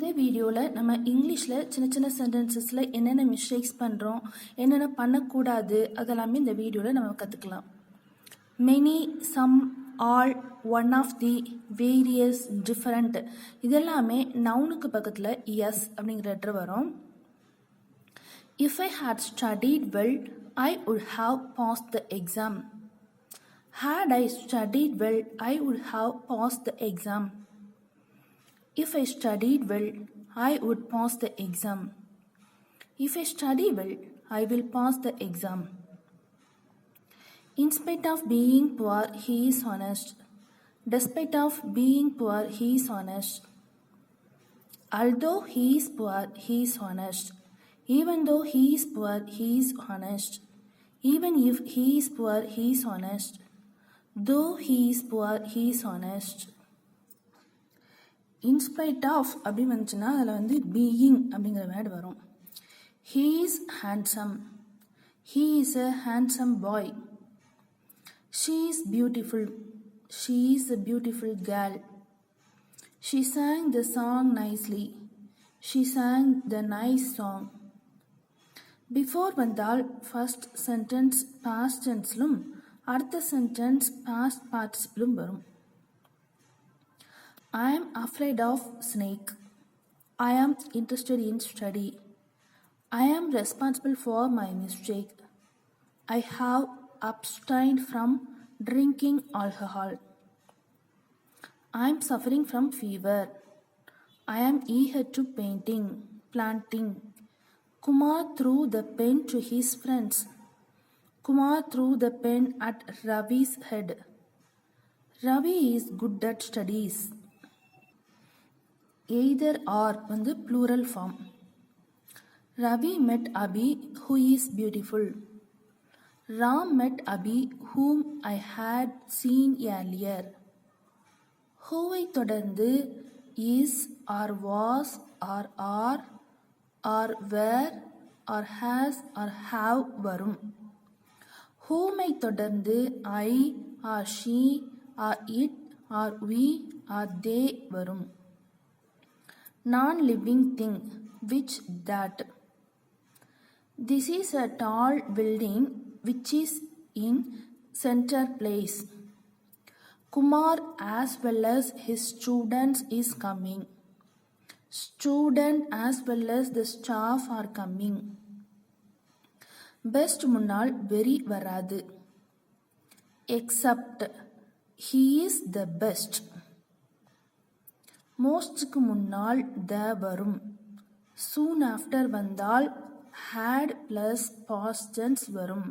இந்த வீடியோவில் நம்ம இங்கிலீஷில் சின்ன சின்ன சென்டென்சஸில் என்னென்ன மிஸ்டேக்ஸ் பண்ணுறோம் என்னென்ன பண்ணக்கூடாது அதெல்லாமே இந்த வீடியோவில் நம்ம கற்றுக்கலாம் many some all one of the various different இதெல்லாமே நவுனுக்கு பக்கத்தில் எஸ் அப்படிங்கிற லெட்ரு வரும். If I had studied well I would have pass the exam had I studied well I would have pass the exam If I studied well, I would pass the exam. If I study well, I will pass the exam. In spite of being poor, he is honest. Despite of being poor, he is honest. Although he is poor, he is honest. Even though he is poor, he is honest. Even if he is poor, he is honest. Though he is poor, he is honest. In spite of அப்படின்னு வந்துச்சுன்னா அதில் வந்து being அப்படிங்கிற word வரும். He is handsome he is a handsome boy she is beautiful she is a beautiful girl she sang the song nicely she sang the nice song before வந்தால் first sentence past டென்ஸ்லும் அடுத்த sentence past பார்ட்டிசிபிளும் வரும். I am afraid of snake. I am interested in study. I am responsible for my mistake. I have abstained from drinking alcohol. I am suffering from fever. I am eager to painting, planting. Kumar threw the pen to his friends. Kumar threw the pen at Ravi's head. Ravi is good at studies. Either or வந்து plural form Ravi met Abhi who is beautiful Ram met Abhi whom I had seen earlier ஹூவை தொடர்ந்து is or was or are or were or has or have வரும். ஹூமை தொடர்ந்து I or she or it or we or they வரும். non-living thing, which that. This is a tall building which is in center place. Kumar as well as his students is coming. Student as well as the staff are coming. Best முன்னால் very வராது except he is the best மோஸ்ட்க்கு முன்னால் the வரும். Soon after வந்தால் had plus past tense வரும்.